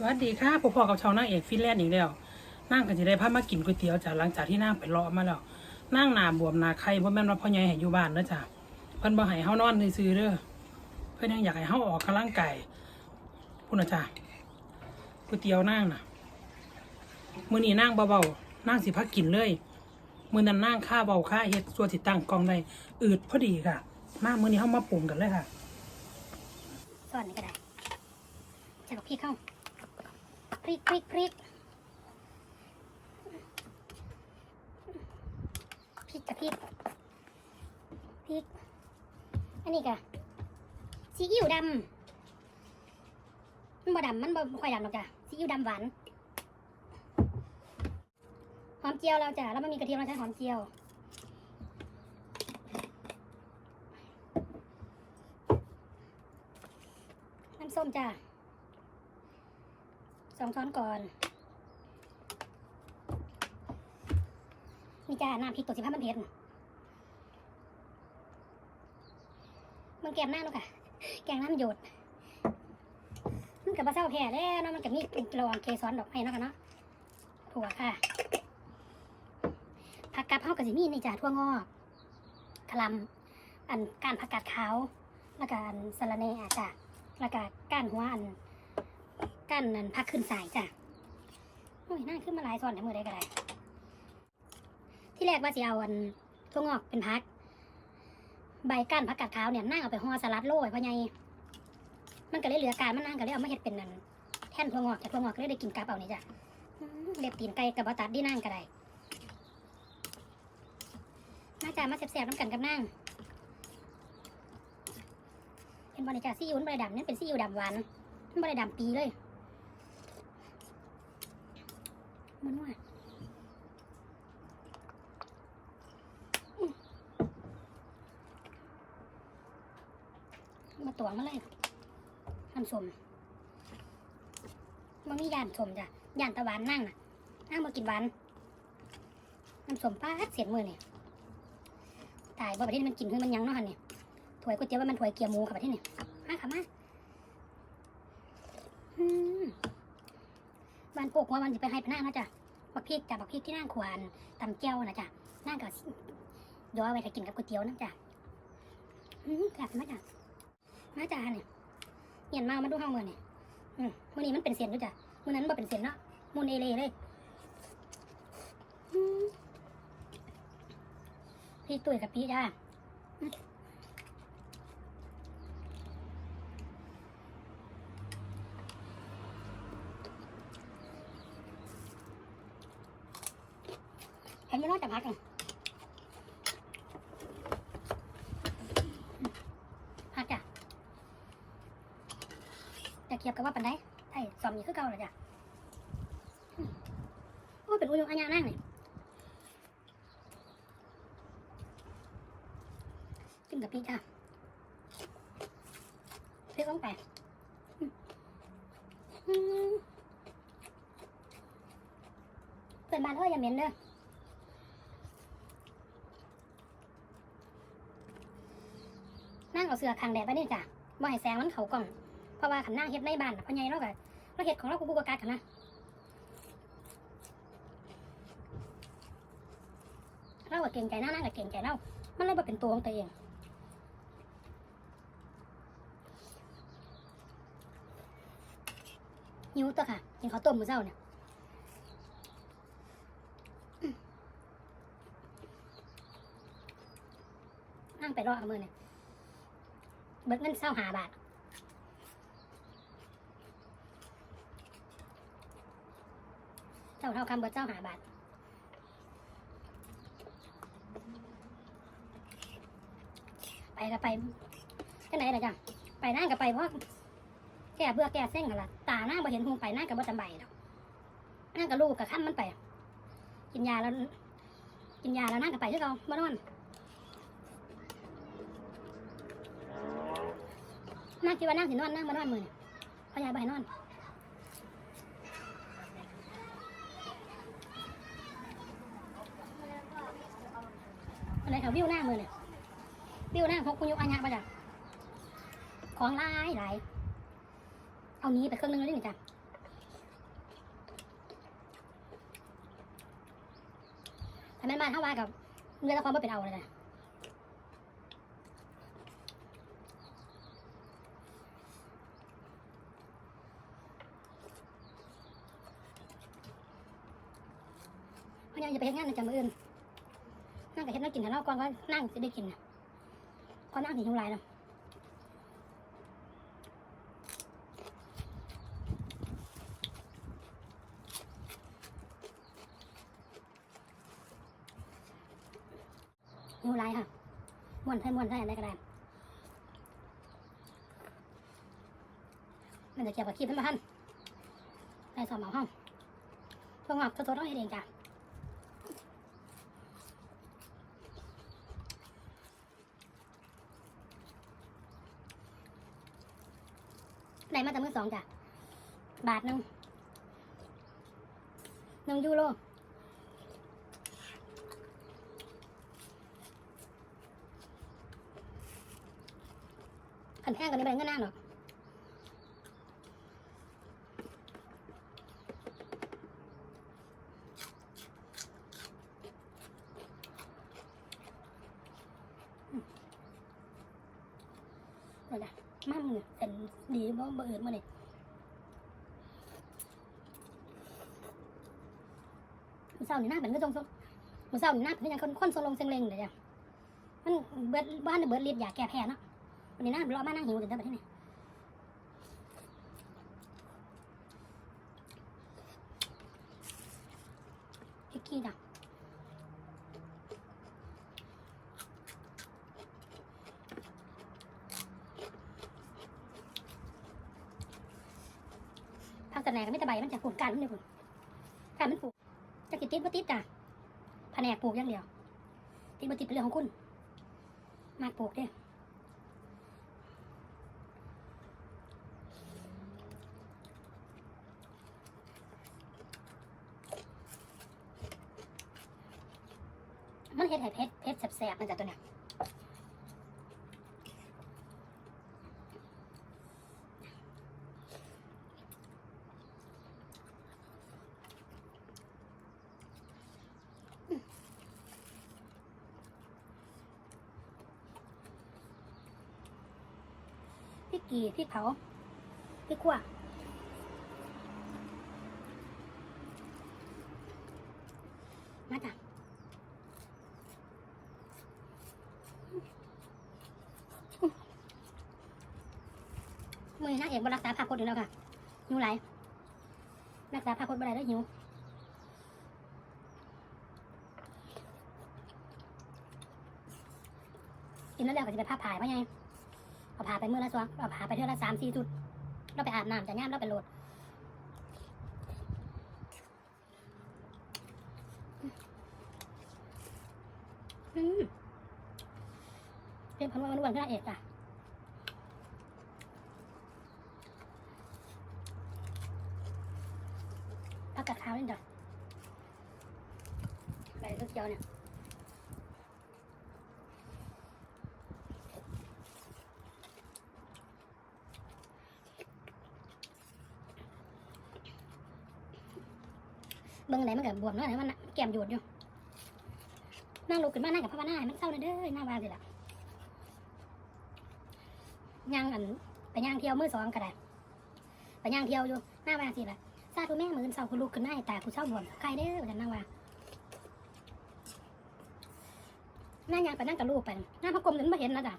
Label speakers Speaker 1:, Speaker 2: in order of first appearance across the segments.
Speaker 1: สวัสดีค่ะพ่อพ่อกับชาวนางเอกฟินแลนด์อีกแล้วนั่งก็จะได้พามากินก๋วยเตี๋ยวจ้ะหลังจากที่นั่งไปเลาะมาแล้วนั่งหนาบวมหนาไข่เพราะแม่นว่าพ่อใหญ่ให้อยู่บ้านเด้อจ้ะเพิ่นบ่ให้เฮานอนซื่อๆเด้อเพิ่นยังอยากให้เฮาออกกำลังกายพุ่นน่ะจ้ะก๋วยเตี๋ยวนั่งน่ะมื้อนี้นั่งเบาๆนั่งสิพักกินเลยมื้อนั้นนั่งค่าเบาค่าเฮ็ดส่วนสิตั้งกองได้อืดพอดีค่ะ มามื้อนี้เฮามาปรุงกันเลยค่ะ
Speaker 2: ซ่อนนี่ก็ได้จะบอกพี่เข้า ริกพริกพริกพริกกับพริกพริก อันนี้ก็ซีอิ๊วดำมันบ่ดำมันบ่ค่อยดำหรอกจ้ะซีอิ๊วดำหวานหอมเจียวเราจ้ะแล้วมันมีกระเทียมเราใช้หอมเจียวน้ำส้มจ้ะ สองช้อนก่อนนี่จ้าน้ำพริกตัวสิบห้ามันเผ็ดมันแกมหน้าลูกค่ะ แกงน้ำหยดมันกับปลาเศร้าแผ่แล้วเนาะมันกับมีรองเกสรดอกไม้เนาะค่ะเนาะถั่วค่ะผักกาดเผากับสิมีนี่จ้าทั่วงอกกะหลำอันการผักกาดขาวแล้วก็อันสะระเนอจ้ะแล้วก็ก้านหัวอัน ก้านนั้นพักขึ้นสายจ้ะโอ้ยน่าขึ้นมาหลายซ้อนในมือได้ก็ได้ ที่แรกว่าจะเอาอันถั่วงอกเป็นพัก ใบก้านผักกาดขาวเนี่ยนั่งเอาไปห่อสลัดโรยพราะไงมันก็เลยเหลือการมันนั่งก็เลยเอามาเห็ดเป็นนั่นแท่นถั่วงอกแต่ถั่วงอกก็เลยได้กินกาเป่านี่จ้ะอืมเล็บตีนไก่กับบะตัดที่นั่งก็ได้น่าจะมาแสบๆน้ำกันกับนั่งเป็นบริจาซีอิ๊วบริดำนี่ยเป็นซีอิ๊วดำหวาน มันบริดำปีเลย มันว่ามมาตวงมาเลยน้ำสมมันมียานสมจ้ะยานตะวานนั่งน่ะ นั่งมากินวานน้ำสมป้าเสียนมือเนี่ยตายบ่ประเทศมันกินคือมันยังเนาะหันเนี่ยถวยก๋วยเตี๋ยวว่ามันถวยเกี๊ยวหมูค่ะประเทศเนี้มาค่ะมาอืม บ้านโปกว่ามันจะไปให้พนักนะจ๊ะบักพริกจ้ะบักพริกที่นั่งขวานตำเจียวนะจ๊ะนั่งกับย้อยไว้ถ้ากินกับก๋วยเตี๋ยวนะจ๊ะอืมกลับมาจ้ะมาจ้ะเนี่ยเหียนมามาดูห้องมือเนี่ยอืมมื้อนี้มันเป็นเสียนด้วยจ้ะมื้อนั้นมันบ่เป็นเสียนเนาะมูนเอเลเลยอืมพี่ตุ้ยกับพี่จ้า ไหมว่าจะพักกันพักจ้ะจะเกียบกับว่าปันได้ไอ้สอมนี่คือเก่าเลยจ้ะอืมโอ้เป็นอุยงอัญญานั่งนี่กินกับพี่จ้ะเลือกลงไปอืมอืมเพื่อนบ้านเอ้ยอย่าเหม็นเด้อ นั่งเอาเสื้อคางแดดไปนี่จ้ะบ่ให้แสงมันเขากล่อง เพราะว่าขันนั่งเฮ็ดในบ้านพ่อใหญ่เราก็เราเฮ็ดของเรากูกูกกากันนะเราก็เก่งใจนะนั่งก็เก่งใจเรามันเลยบ่เป็นตัวของตัวเองหิวตัวค่ะกินข้าวต้มมื้อเช้าเนี่ยนั่งไปรอเอามือเนี่ย เบิกเงินเศร้าหาบาทเจ้าเท่าคำเบิกเจ้าหาบาทไปก็ไปก็ไหนล่ะจ้ะไปนั่งก็ไปเพราะแก่เบื่อแก่เส้นกันละตาหน้าบ่เห็นหงไปหน้ากับบ่จำใบดอกนั่งกับลูกกับข้ามมันไป กินยาแล้ว กินยาแล้วนั่งกับไปที่เราบ่นอน นั่งคิดว่านั่งสินอนนั่งมานอนมือเนี่ยพยายไปนอนอะไรแถววิวหน้ามือเนี่ยวิวหน้าพกคุณยุอัญญาปรจักของลายหลายเอานี้ไปเครื่องนึงเลยวนี่จ้ะทำไมม่บ้านเข้ามากับเรือละครไม่เป็นเอาเลยนะ เพราะยังจะไปเฮ็ดงานในจังมืออื่นนั่งกับเฮ็ดนั่งกินแต่เล่าก่อนว่านั่งจะได้กินนะเพราะนั่งถึงยุงลายแล้วยุงลายค่ะม้วนใส่ม้วนใส่อะไรก็ได้มันจะเกี่ยวกับคลิปท่านมาท่านใส่สอบหมาห้องพวกงอกตัวๆต้องเฮ็ดเองจ้ะ ได้มาแต่มือสองจ้ะ บาทหนึ่งหนึ่งยูโรขันแห้งกันนี้ไปเงินหน้าหรอกอื มเดี๋ยวนะมั่มเนี่ยเป็นดีบ่บ่อื่นมาเนี่ยมือเศร้านี่หน้าเป็นก็ทรงทรงมือเศร้านี่หน้าเป็นยังคนคนทรงลงเซงเลงเลยจ้ะมันเบิดบ้านเบิดฤทธิ์อยากแก้แพ้เนาะวันนี้หน้ารอมานั่งหิวกันตั้งแต่ที่นี่พริกขี้จ้ะ ผักตะแหนก็ไม่ตะใบมันจะปลูกกันมันเลยคุณการมันปลูกจะกินติดบ่ติดจ้ะแผนกปลูกอย่างเดียว ติดบ่ติดเป็นเรื่องของคุณ มากปลูกเด้อมันเฮ็ดให้เพชรเพชรแสบๆมันจ้ะตัวเนี้ย กี่พริกเผาพริกขั่วมาจ้ะมือนะเอกบรักษาภาพพจน์อยู่แล้วค่ะหิวไหลรักษาภาพพจน์บ่ได้แล้วหิวกินแล้วแล้วก็จะไปภาพถ่ายเพราะไง เอาพาไปเมื่อละสองเอาพาไปเท่าละสามสี่จุดเราไปอาบน้ำจะย่ามเราไปโหลดอืมเป็นพันวันวันพระเอกอะพักกาดขาวนี่จ้ะไปลูกเจียวเนี่ย เบิ่งไหนมันกับบวมเนาะไหนมันแก้มโยดอยู่นั่งลุกขึ้นมานั่งกับพระวนาให้มันเศร้าเลยเด้อหน้าวางสิล่ะย่างอันไปย่างเที่ยวมือสองก็ได้ไปย่างเที่ยวอยู่หน้าวางสิล่ะซาทุแม่มือนเศร้าคุณลุกขึ้นหน้าให้ตาคุณเศร้าบวมใครเด้อจะนั่งวางนั่งยางไปนั่งกับลูกไปหน้าพระกรมนั้นไม่เห็นนะจ๊ะ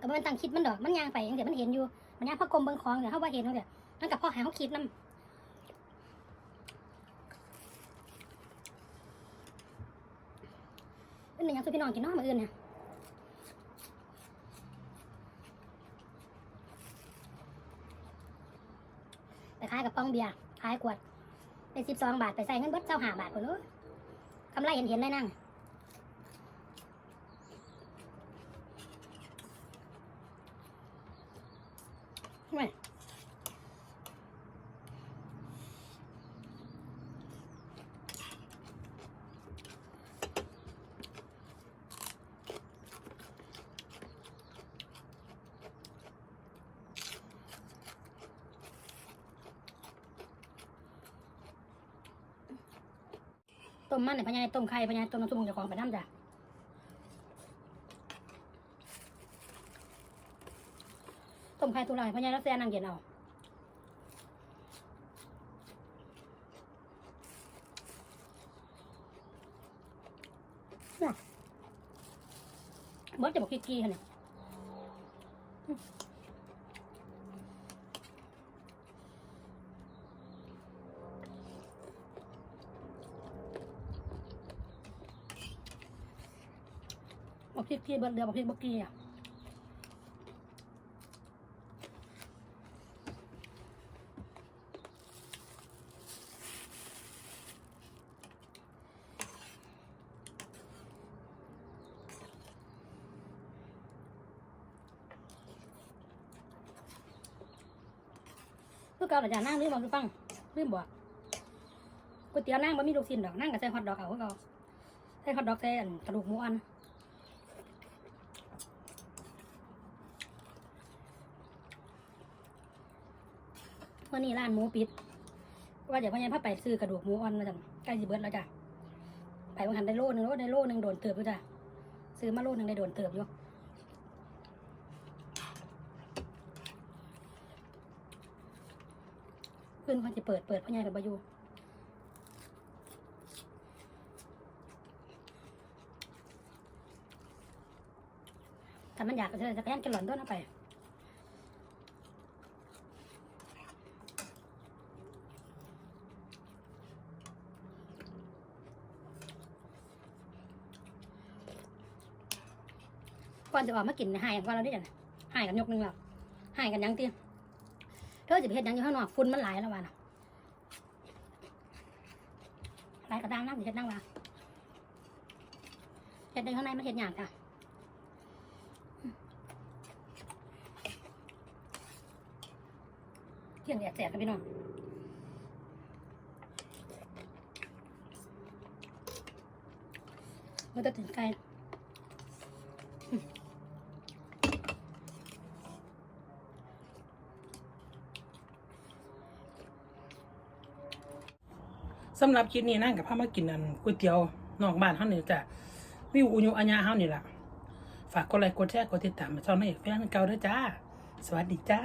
Speaker 2: ก็บ่แมันตั้งคิดมันดอกมันยางไปอย่างเดี๋ยวมันเห็นอยู่มันยางพระกรมเบิ่งของเดี๋ยวเขาว่าเห็นเขาเดี๋ยวนั่นกับพ่อหาเขาคิดนํ เป็นยังสุพี่น้องกินน้องมาอื่นนะไปขายกับป้องเบียร์ขายขวดไปสิบสองบาทไปใส่เงินเบิดเจ้าหาบาทคนนู้นกำไรเห็นเห็นได้นั่ง มมันเนี่ยพญายต้มไข่พญายต้มน้ำซุปของเจ้าของไปน้ำจ้ะต้มไข่ตุลายพญายแล้วแซ่นั่งเย็นเอาเบิร์ดจะบอกกี้กี้ค่เนี่ย บอกกี้กี้เบิร์ดเดือบอกกี้บอกี้อะเพื่อเก่าแต่จะนั่งลืมบอกคือฟังลืมบอกก๋วยเตี๋ยวนั่งบ่มีลูกชิ้นดอกนั่งกับใส่ฮอทดอกเอาคือเก่าใส่ฮอทดอกใส่กระดูกหมูอัน วันนี้ร้านหมูปิด ว่าเดี๋ยวพ่อยังพาไปซื้อกระดูกหมูอ่อนมาจังใกล้สิเบิดแล้วจ้ะไปวันหันได้โลนึงโลได้โลนึงโดนเติบอยู่จ้ะซื้อมาโลนึงได้โดนเติบอยู่ขึ้นคนจะเปิดเปิดพ่อใหญ่กับบายูถ้ามันอยากก็จะจะแพ้นกันหล่อนด้วยนะไป อนจะออกมากินหายกันก่อนเราได้ยังหายกันยกหนึงแล้วหายกันยังตีเธอจะไปเฮ็ดยังอยู่ข้างนอกฝุ่นมันหลายแล้ววะนะหลายกระด้างนั่งเฮ็ดนั่งวะเฮ็ดในข้างในมันเฮ็ดหยาบจ้ะเที่ยงแดดแสบกันพี่น้องมันจะถึงไกล
Speaker 1: สำหรับคลิปนี้นั่งกับพ่อมากินอันก๋วยเตี๋ยวนอกบ้านเฮานี่จ้ะวิวอุญอัญญาเฮานี่ล่ะฝากกดไลค์กดแชร์กดติดตามมาช่องนแฟนเก่าด้วยจ้า สวัสดีจ้า